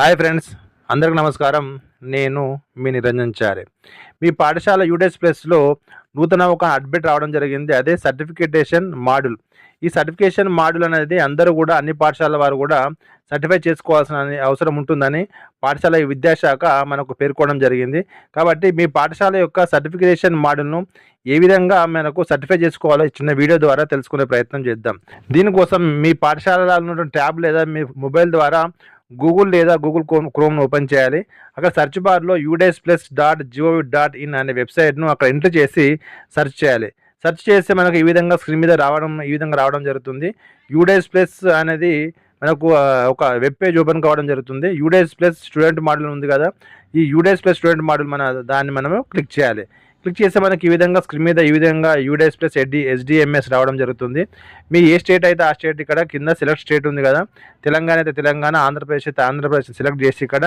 Hi friends అందరికి నమస్కారం. నేను మీ నిరంజన్ చారే. మీ పాఠశాల యూడెస్ ప్లస్లో నూతన ఒక అప్డేట్ రావడం జరిగింది. అదే సర్టిఫికేటేషన్ మాడ్యూల్. ఈ సర్టిఫికేషన్ మాడ్యూల్ అనేది అందరూ కూడా అన్ని పాఠశాల వారు కూడా సర్టిఫై చేసుకోవాల్సిన అవసరం ఉంటుందని పాఠశాల విద్యాశాఖ మనకు పేర్కొనడం జరిగింది. కాబట్టి మీ పాఠశాల యొక్క సర్టిఫికేషన్ మాడ్యూల్ను ఏ విధంగా మనకు సర్టిఫై చేసుకోవాలో చిన్న వీడియో ద్వారా తెలుసుకునే ప్రయత్నం చేద్దాం. దీనికోసం మీ పాఠశాలలో ఉన్న ట్యాబ్ లేదా మీ మొబైల్ ద్వారా గూగుల్ లేదా గూగుల్ క్రోమ్ను ఓపెన్ చేయాలి. అక్కడ సెర్చ్ బార్లో UDISE plus dot GOV dot in అనే వెబ్సైట్ను అక్కడ ఎంటర్ చేసి సెర్చ్ చేయాలి. సెర్చ్ చేస్తే మనకు ఈ విధంగా స్క్రీన్ మీద రావడం ఈ విధంగా రావడం జరుగుతుంది. యూడేస్ ప్లస్ అనేది మనకు ఒక వెబ్ పేజ్ ఓపెన్ కావడం జరుగుతుంది. యూడేస్ ప్లస్ స్టూడెంట్ మోడల్ ఉంది కదా. ఈ యూడేస్ ప్లస్ స్టూడెంట్ మోడల్ మన దాన్ని మనము క్లిక్ చేయాలి. క్లిక్ చేస్తే మనకి ఈ విధంగా స్క్రీన్ మీద ఈ విధంగా యూడేస్ ప్లస్ ఎడ్డి ఎస్డిఎంఎస్ రావడం జరుగుతుంది. మీ ఏ స్టేట్ అయితే ఆ స్టేట్ ఇక్కడ కింద సెలెక్ట్ స్టేట్ ఉంది కదా తెలంగాణ అయితే తెలంగాణ ఆంధ్రప్రదేశ్ అయితే ఆంధ్రప్రదేశ్ సెలెక్ట్ చేసి ఇక్కడ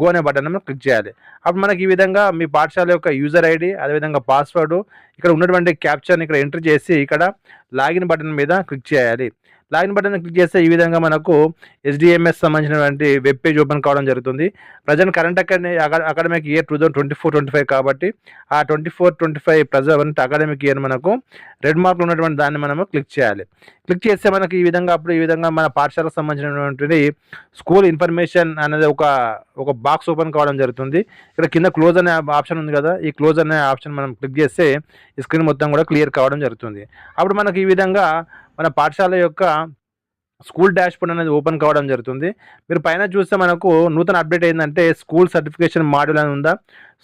గో అనే బటన్ క్లిక్ చేయాలి. అప్పుడు మనకి ఈ విధంగా మీ పాఠశాల యొక్క యూజర్ ఐడి అదేవిధంగా పాస్వర్డ్ ఇక్కడ ఉన్నటువంటి క్యాప్చర్ని ఇక్కడ ఎంటర్ చేసి ఇక్కడ లాగిన్ బటన్ మీద క్లిక్ చేయాలి. లాగిన్ బటన్ క్లిక్ చేస్తే ఈ విధంగా మనకు ఎస్డిఎంఎస్ సంబంధించినటువంటి వెబ్ పేజ్ ఓపెన్ కావడం జరుగుతుంది. Present current academy academic year two thousand twenty four twenty five కాబట్టి ఆ twenty four twenty five present academic year మనకు రెడ్ మార్క్లు ఉన్నటువంటి దాన్ని మనము క్లిక్ చేయాలి. క్లిక్ చేస్తే మనకి ఈ విధంగా అప్పుడు ఈ విధంగా మన పాఠశాలకు సంబంధించినటువంటి స్కూల్ ఇన్ఫర్మేషన్ అనేది ఒక ఒక బాక్స్ ఓపెన్ కావడం జరుగుతుంది. ఇక్కడ కింద క్లోజ్ అనే ఆప్షన్ ఉంది కదా ఈ క్లోజ్ అనే ఆప్షన్ మనం క్లిక్ చేస్తే స్క్రీన్ మొత్తం కూడా క్లియర్ కావడం జరుగుతుంది. అప్పుడు మనకి ఈ విధంగా మన పాఠశాల యొక్క స్కూల్ డాష్ బోర్డ్ అనేది ఓపెన్ కావడం జరుగుతుంది. మీరు పైన చూస్తే మనకు నూతన అప్డేట్ ఏంటంటే స్కూల్ సర్టిఫికేషన్ మాడ్యూల్ అని ఉందా?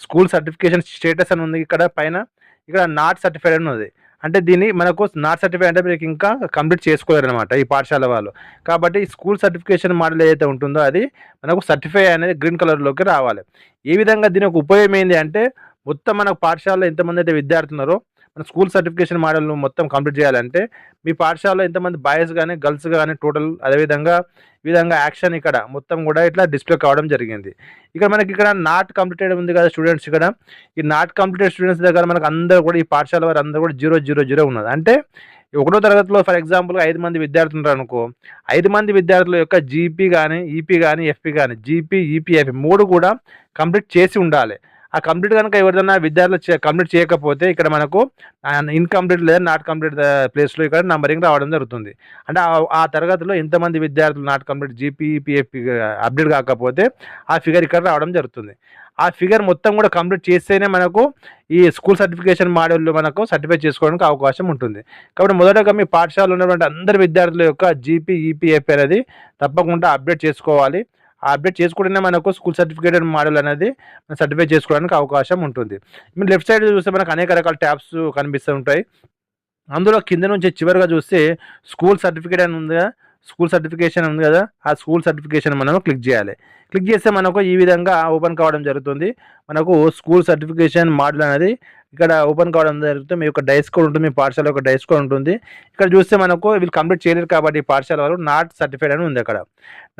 స్కూల్ సర్టిఫికేషన్ స్టేటస్ అని ఉంది ఇక్కడ పైన. ఇక్కడ నాట్ సర్టిఫైడ్ అని ఉంది. అంటే దీన్ని మనకు నాట్ సర్టిఫైడ్ అంటే మీకు ఇంకా కంప్లీట్ చేసుకోలేరు అనమాట ఈ పాఠశాల వాళ్ళు. కాబట్టి స్కూల్ సర్టిఫికేషన్ మోడల్ ఏదైతే ఉంటుందో అది మనకు సర్టిఫై అనేది గ్రీన్ కలర్లోకి రావాలి. ఏ విధంగా దీని యొక్క ఉపయోగం ఏంటి అంటే మొత్తం మనకు పాఠశాలలో ఎంతమంది అయితే విద్యార్థులు ఉన్నారో మన స్కూల్ సర్టిఫికేషన్ మోడల్ను మొత్తం కంప్లీట్ చేయాలంటే మీ పాఠశాలలో ఎంతమంది బాయ్స్ కానీ గర్ల్స్ కానీ టోటల్ అదేవిధంగా ఈ విధంగా యాక్షన్ ఇక్కడ మొత్తం కూడా ఇట్లా డిస్ప్లే కావడం జరిగింది. ఇక్కడ మనకి ఇక్కడ నాట్ కంప్లీటెడ్ ఉంది కదా స్టూడెంట్స్ ఇక్కడ. ఈ నాట్ కంప్లీటెడ్ స్టూడెంట్స్ దగ్గర మనకు అందరూ కూడా ఈ పాఠశాల వారు అందరూ కూడా జీరో జీరో జీరో ఉన్నది అంటే ఒకటో తరగతిలో ఫర్ ఎగ్జాంపుల్ ఐదు మంది విద్యార్థులు ఉన్నారు అనుకో ఐదు మంది విద్యార్థుల యొక్క జీపీ కానీ ఈపీ కానీ ఎఫ్పీ కానీ జీపీ ఈపీ మూడు కూడా కంప్లీట్ చేసి ఉండాలి. ఆ కంప్లీట్ కనుక ఎవరిదైనా విద్యార్థులు కంప్లీట్ చేయకపోతే ఇక్కడ మనకు ఇన్కంప్లీట్ లేదా నాట్ కంప్లీట్ ప్లేస్లో ఇక్కడ నంబరింగ్ రావడం జరుగుతుంది. అంటే ఆ- తరగతిలో ఎంతమంది విద్యార్థులు నాట్ కంప్లీట్ జీపీ అప్డేట్ కాకపోతే ఆ ఫిగర్ ఇక్కడ రావడం జరుగుతుంది. ఆ ఫిగర్ మొత్తం కూడా కంప్లీట్ చేస్తేనే మనకు ఈ స్కూల్ సర్టిఫికేషన్ మాడ్యూల్లో మనకు సర్టిఫై చేసుకోవడానికి అవకాశం ఉంటుంది. కాబట్టి మొదటగా మీ పాఠశాలలో ఉన్నటువంటి అందరి విద్యార్థుల యొక్క జీపీ ఈపీఎఫ్ అనేది తప్పకుండా అప్డేట్ చేసుకోవాలి. ఆ అప్డేట్ చేసుకుంటేనే మనకు స్కూల్ సర్టిఫికేట్ మోడల్ అనేది సర్టిఫై చేసుకోవడానికి అవకాశం ఉంటుంది. మీరు లెఫ్ట్ సైడ్ చూస్తే మనకు అనేక రకాల ట్యాబ్స్ కనిపిస్తూ ఉంటాయి. అందులో కింద నుంచి చివరిగా చూస్తే స్కూల్ సర్టిఫికేట్ అని ఉంది కదా స్కూల్ సర్టిఫికేషన్ ఉంది కదా ఆ స్కూల్ సర్టిఫికేషన్ మనం క్లిక్ చేయాలి. క్లిక్ చేస్తే మనకు ఈ విధంగా ఓపెన్ కావడం జరుగుతుంది. మనకు స్కూల్ సర్టిఫికేషన్ మోడల్ అనేది ఇక్కడ ఓపెన్ కావడం జరుగుతుంది మీ యొక్క డైస్ కోడ్ ఉంటుంది మీ పాఠశాల యొక్క డైస్ కోడ్ ఉంటుంది. ఇక్కడ చూస్తే మనకు వీళ్ళు కంప్లీట్ చేయలేరు కాబట్టి ఈ పాఠశాల వాళ్ళు నాట్ సర్టిఫైడ్ అని ఉంది అక్కడ.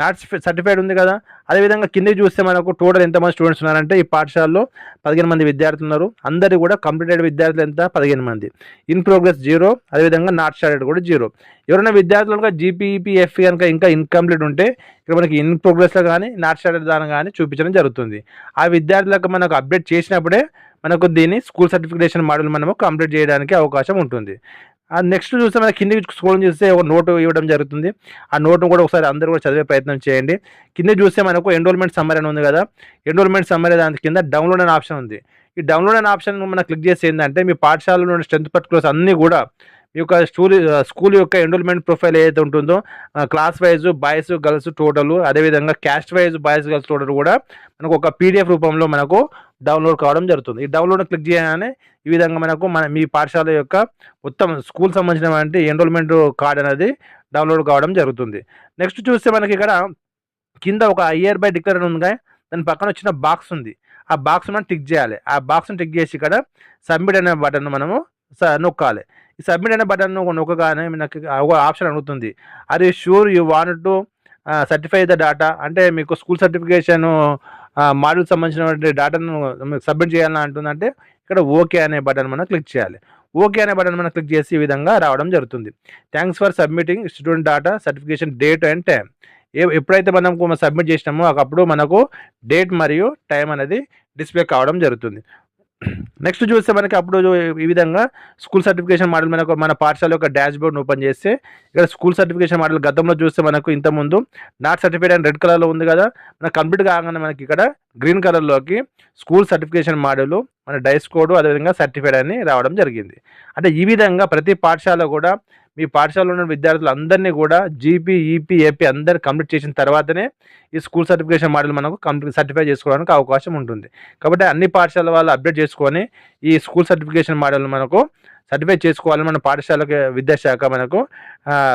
నాట్ సర్టిఫైడ్ ఉంది కదా? అదేవిధంగా కిందకి చూస్తే మనకు టోటల్ ఎంతమంది స్టూడెంట్స్ ఉన్నారంటే ఈ పాఠశాలలో పదిహేను మంది విద్యార్థులు ఉన్నారు. అందరు కూడా కంప్లీటెడ్ విద్యార్థులు ఎంత? పదిహేను మంది. ఇన్ ప్రోగ్రెస్ జీరో అదేవిధంగా నాట్ స్టార్టెడ్ కూడా జీరో. ఎవరైనా విద్యార్థులు కనుక జీపీఈపీఎఫ్ కనుక ఇంకా ఇన్కంప్లీట్ ఉంటే ఇక్కడ మనకి ఇన్ ప్రోగ్రెస్లో కానీ నాట్ స్టార్టెడ్ దాని కానీ చూపించడం జరుగుతుంది. ఆ విద్యార్థులకు మనకు అప్డేట్ చేసినప్పుడే మనకు దీన్ని స్కూల్ సర్టిఫికేషన్ మోడల్ మనము కంప్లీట్ చేయడానికి అవకాశం ఉంటుంది. ఆ నెక్స్ట్ చూస్తే మన కిందకి స్కూల్ చూస్తే ఒక నోటు ఇవ్వడం జరుగుతుంది. ఆ నోటును కూడా ఒకసారి అందరూ కూడా చదివే ప్రయత్నం చేయండి. కింద చూస్తే మనకు ఎన్రోల్మెంట్ సమ్మర్ అని ఉంది కదా. ఎన్రోల్మెంట్ సమ్మర్ దాని కింద డౌన్లోడ్ అనే ఆప్షన్ ఉంది. ఈ డౌన్లోడ్ అనే ఆప్షన్ మనం క్లిక్ చేసి ఏంటంటే మీ పాఠశాలలో ఉన్న స్ట్రెంత్ పర్టికులర్స్ అన్నీ కూడా ఈ యొక్క స్కూల్ స్కూల్ యొక్క ఎన్రోల్మెంట్ ప్రొఫైల్ ఏదైతే ఉంటుందో class wise boys girls total అదేవిధంగా caste wise boys girls total కూడా మనకు ఒక పీడిఎఫ్ రూపంలో మనకు డౌన్లోడ్ కావడం జరుగుతుంది. ఈ డౌన్లోడ్ క్లిక్ చేయగానే ఈ విధంగా మనకు మన మీ పాఠశాల యొక్క మొత్తం స్కూల్ సంబంధించినటువంటి ఎన్రోల్మెంట్ కార్డ్ అనేది డౌన్లోడ్ కావడం జరుగుతుంది. నెక్స్ట్ చూస్తే మనకి ఇక్కడ కింద ఒక ఇయర్ బై డిక్లేర్ ఉంది దాని పక్కన వచ్చిన బాక్స్ ఉంది. ఆ బాక్స్ మనం టిక్ చేయాలి. ఆ బాక్స్ని టిక్ చేసి ఇక్కడ సబ్మిట్ అనే బటన్ మనము స- నొక్కాలి. ఈ సబ్మిట్ అనే బటన్ నొక్కగానే మనకి ఒక ఆప్షన్ అడుగుతుంది. Are sure you want to certify the data అంటే మీకు స్కూల్ సర్టిఫికేషన్ మాడ్యూల్ సంబంధించినటువంటి డేటాను సబ్మిట్ చేయాలని అంటుందంటే ఇక్కడ ఓకే అనే బటన్ మనం క్లిక్ చేయాలి. ఓకే అనే బటన్ మనం క్లిక్ చేసి ఈ విధంగా రావడం జరుగుతుంది. Thanks for submitting student data certification date and time ఏ ఎప్పుడైతే మనం సబ్మిట్ చేసినామో అప్పుడు మనకు డేట్ మరియు టైం అనేది డిస్ప్లే కావడం జరుగుతుంది. నెక్స్ట్ చూస్తే మనకి అప్పుడు ఈ విధంగా స్కూల్ సర్టిఫికేషన్ మోడల్ మనకు మన పాఠశాల యొక్క డాష్ బోర్డ్ ఓపెన్ చేస్తే ఇక్కడ స్కూల్ సర్టిఫికేషన్ మోడల్ గతంలో చూస్తే మనకు ఇంతకుముందు నాట్ సర్టిఫికేట్ అని రెడ్ కలర్లో ఉంది కదా మన కంప్లీట్ కాగానే మనకి ఇక్కడ గ్రీన్ కలర్లోకి స్కూల్ సర్టిఫికేషన్ మోడల్ మన డైస్ కోడ్ అదేవిధంగా సర్టిఫైడ్ అని రావడం జరిగింది. అంటే ఈ విధంగా ప్రతి పాఠశాల కూడా మీ పాఠశాలలో ఉన్న విద్యార్థులు అందరినీ కూడా జీపీ ఈపీ ఏపీ అందరు కంప్లీట్ చేసిన తర్వాతనే ఈ స్కూల్ సర్టిఫికేషన్ మోడల్ మనకు కంప్లీట్ సర్టిఫై చేసుకోవడానికి అవకాశం ఉంటుంది. కాబట్టి అన్ని పాఠశాల వాళ్ళు అప్డేట్ చేసుకొని ఈ స్కూల్ సర్టిఫికేషన్ మోడల్ మనకు సర్టిఫై చేసుకోవాలని మన పాఠశాలకి విద్యాశాఖ మనకు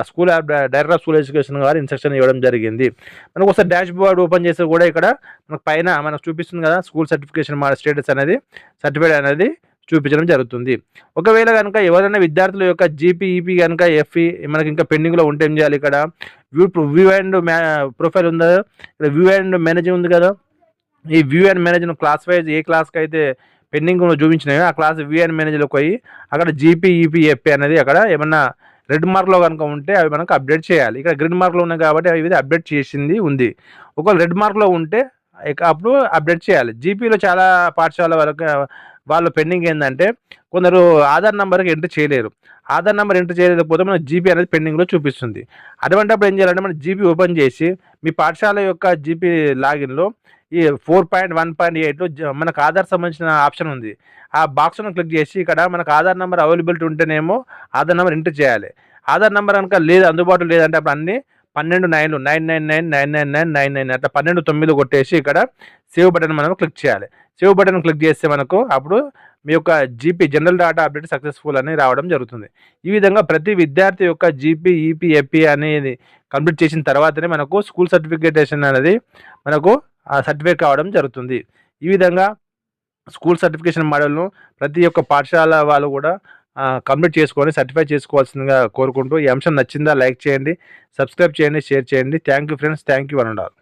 school director of school education గారు ఇన్స్ట్రక్షన్ ఇవ్వడం జరిగింది. మనకు ఒకసారి డాష్ బోర్డ్ ఓపెన్ చేస్తే కూడా ఇక్కడ మనకు పైన మనకు చూపిస్తుంది కదా స్కూల్ సర్టిఫికేషన్ మా స్టేటస్ అనేది సర్టిఫైడ్ అనేది చూపించడం జరుగుతుంది. ఒకవేళ కనుక ఎవరైనా విద్యార్థుల యొక్క జీపీఈపీ కనుక ఎఫ్ఈ మనకి ఇంకా పెండింగ్లో ఉంటే ఏం చేయాలి ఇక్కడ? వ్యూ వ్యూ అండ్ మ్యా ప్రొఫైల్ ఉందా? ఇక్కడ వ్యూ అండ్ మేనేజింగ్ ఉంది కదా? ఈ view and manager class wise ఏ క్లాస్కి అయితే పెండింగ్ చూపించినాయో ఆ క్లాస్ వ్యూ అండ్ మేనేజర్లోకి పోయి అక్కడ జీపీఈపీ ఎఫ్ఏ అనేది అక్కడ ఏమన్నా రెడ్ మార్క్లో కనుక ఉంటే అవి మనకు అప్డేట్ చేయాలి. ఇక్కడ గ్రీన్ మార్క్లో ఉన్నాయి కాబట్టి అవి అప్డేట్ చేసింది ఉంది. ఒకవేళ రెడ్ మార్క్లో ఉంటే ఇక అప్పుడు అప్డేట్ చేయాలి. జీపీలో చాలా పాఠశాల వరకు వాళ్ళు పెండింగ్ ఏంటంటే కొందరు ఆధార్ నెంబర్కి ఎంట్రీ చేయలేరు. ఆధార్ నెంబర్ ఎంట్రీ చేయలేకపోతే మన జీపీ అనేది పెండింగ్లో చూపిస్తుంది. అటువంటిప్పుడు ఏం చేయాలంటే మనం జీపీ ఓపెన్ చేసి మీ పాఠశాల యొక్క జీపీ లాగిన్లో ఈ ఫోర్ పాయింట్ వన్ పాయింట్ ఎయిట్లో మనకు ఆధార్ సంబంధించిన ఆప్షన్ ఉంది. ఆ బాక్స్ను క్లిక్ చేసి ఇక్కడ మనకు ఆధార్ నెంబర్ అవైలబిలిటీ ఉంటేనేమో ఆధార్ నెంబర్ ఎంటర్ చేయాలి. ఆధార్ నెంబర్ కనుక లేదు అందుబాటులో లేదంటే అప్పుడు అన్నీ పన్నెండు నైన్లు nine nine nine nine nine nine nine nine అట్లా పన్నెండు తొమ్మిది కొట్టేసి ఇక్కడ సేవ్ బటన్ మనం క్లిక్ చేయాలి. సేవ్ బటన్ క్లిక్ చేస్తే మనకు అప్పుడు మీ యొక్క GP general data update successful అని రావడం జరుగుతుంది. ఈ విధంగా ప్రతి విద్యార్థి యొక్క జీపీ ఈపీ ఎపీ అనేది కంప్లీట్ చేసిన తర్వాతనే మనకు స్కూల్ సర్టిఫికేటేషన్ అనేది మనకు సర్టిఫికేట్ కావడం జరుగుతుంది. ఈ విధంగా స్కూల్ సర్టిఫికేషన్ మోడల్ను ప్రతి ఒక్క పాఠశాల వాళ్ళు కూడా కంప్లీట్ చేసుకొని సర్టిఫై చేసుకోవాల్సిందిగా కోరుకుంటూ ఈ అంశం నచ్చిందా లైక్ చేయండి సబ్స్క్రైబ్ చేయండి షేర్ చేయండి. Thank you friends thank you అనండాలి